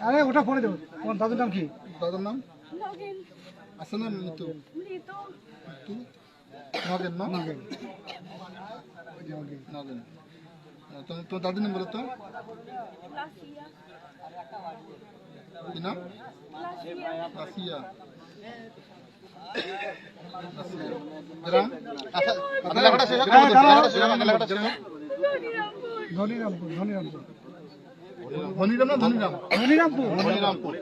আরে ওটা পরে দেবো তোমার দাদুর নাম কি? দাদার নাম আছে না মৃত্যু মৃত মৃত্যু নগেন না নগেন। নগেন তোমার দাদির নাম বলো তো কি? নাম? ধনিরামপুর ধনিরামপুর ধনিরাম না ধনিরাম ধনিরামপুর ধনিরামপুর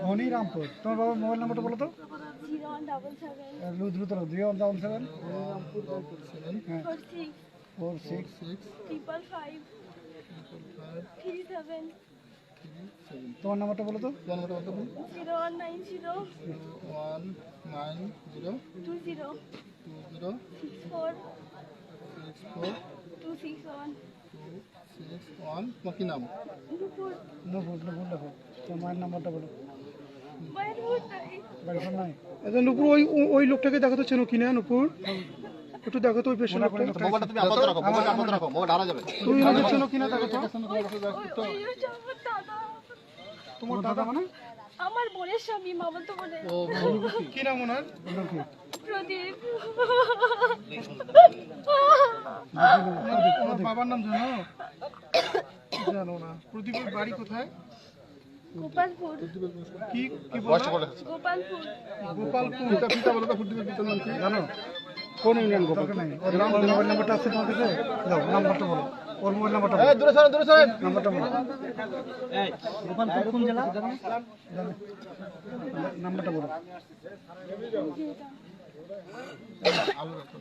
ধনিরামপুর তোমার বাবার মোবাইল নাম্বারটা বলো তো দ্রুত zero one double seven four six four six six triple five three seven তোমার নাম্বারটা বলো তো? Zero one nine zero one nine zero two zero two zero six four six four two six one six one তোমার কি নাম? নুপুর। নপুর নপুর দেখো তোমার মায়ের নাম্বারটা বলো। ফোন নাই। আচ্ছা নুপুর ওই ওই লোকটাকে দেখো তো চেনো কিনা নুপুর। একটু দেখো তো ওই পেশেন্ট মোবাইলটা তুমি আপাতত রাখো মোবাইলটা আপাতত রাখো মোবাইল হারা যাবে। তুমি ওনাকে চেনো কিনা দেখো তো। তোমার দাদা? মানে আমার বোনের স্বামী মামা তো বোনের কি নাম ওনার? প্রদীপ। ওনার বাবার নাম জানো? জানো না। প্রদীপের বাড়ি কোথায়? গোপালপুর। কি কি বয়সটা বলা বলে গোপালপুর। গোপালপুর। পিতা পিতা বলো তো ফুটবল পিতার নাম কি? জানো? কোন ইউনিয়ন গোপাল মোবাইল নাম্বারটা আছে তোমার কাছে? দাও নাম্বারটা বলো। ওর মোবাইল নাম্বারটা বলো। দূরে সরেন দূরে সরেন। নাম্বারটা বলো। গোপালপুর কোন জেলা? নাম্বারটা বলো।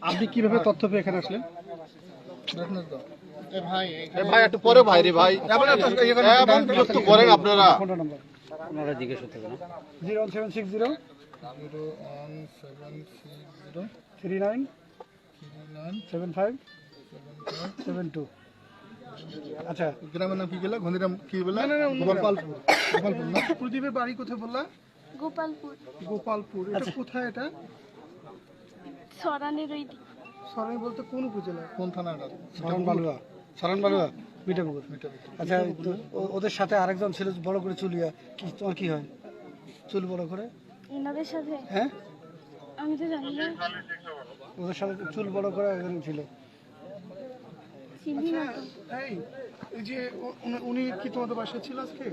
আপনি কীভাবে তথ্য পেয়ে এখানে আসলেন? ভাই একটু পরে ভাই রে ভাই। এবং বিরক্ত করেন আপনারা। ফোনটা জিজ্ঞেস করতে পারেন। Zero seven six zero zero one seven six zero three nine three nine seven five seven seven two আচ্ছা। গ্রামের নাম কি গেল? ঘনিরাম কি বলে গোপালপুর। গোপালপুর না? প্রদীপের বাড়ি কোথায় বললা? গোপালপুর। গোপালপুর। এটা কোথায় এটা? সরানের ওই দিক। সরাই বলতে কোন উপজেলা? কোন থানাটা সারান বালুয়া। সারান বালুয়া। মিঠাপুকুর। আচ্ছা ও- ওদের সাথে আরেকজন ছিল বড় করে চুলিয়া। কি তোমার কি হয়? চুল বড় করে? এনাদের সাথে? হ্যাঁ? আমি তো জানি না। ওদের সাথে চুল বড় করে একজন ছিল। চিনি না এই এই যে উনি- উনি কি তোমাদের বাসায় ছিল আজকে?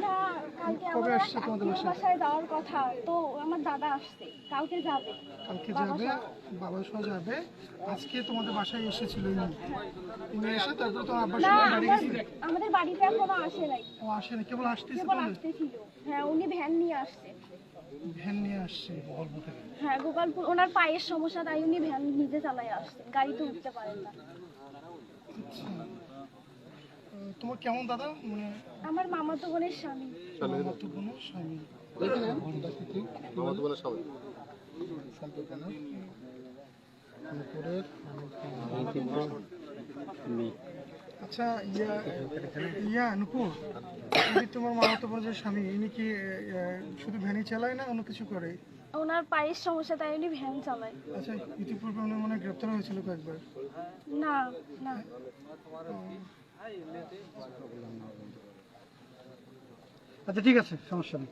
না কালকে কবে আমার আসছে তোমাদের আত্মীয় বাসায়? বাসায় যাওয়ার কথা। তো আমার দাদা আসছে। কালকে যাবে। কালকে যাবে সহ যাবে। আজকে তোমাদের বাসায় এসেছিল উনি। এসে তারপরে তোমার আব্বার না সঙ্গে বাড়ি আমার- গেছিলে আমাদের বাড়িতে এখনও আসে নাই। ও আসেনি কেবল আসতেছে কেবল আসতেছিল। হ্যাঁ উনি ভ্যান নিয়ে আসছে। ভ্যান নিয়ে আসছে গল্প থেকে? হ্যাঁ গোপালপুর। ওনার পায়ের সমস্যা তাই উনি ভ্যান নিজে চালায় আসছে। গাড়িতে উঠতে পারেন না। তোমার কেমন দাদা? মানে আমার মামাতো বোনের স্বামী। মামাতো বোনের স্বামী। সম্পর্ক না নুপুরের আচ্ছা ইয়া ইয়া নুপুর তোমার মামাতো বোনের স্বামী ইনি কি শুধু ভ্যানই চালায় না অন্য কিছু করে? ওনার পায়ের সমস্যা তাই উনি ভ্যান চালায়। আচ্ছা ইতিপূর্বে উনি মানে গ্রেপ্তার হয়েছিল কয়েকবার। না না। আচ্ছা ঠিক আছে সমস্যা নেই।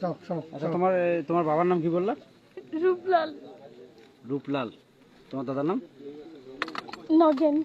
যাও চলো আচ্ছা তোমার তোমার বাবার নাম কি বললা? রূপলাল। রূপলাল। তোমার দাদার নাম? নগেন।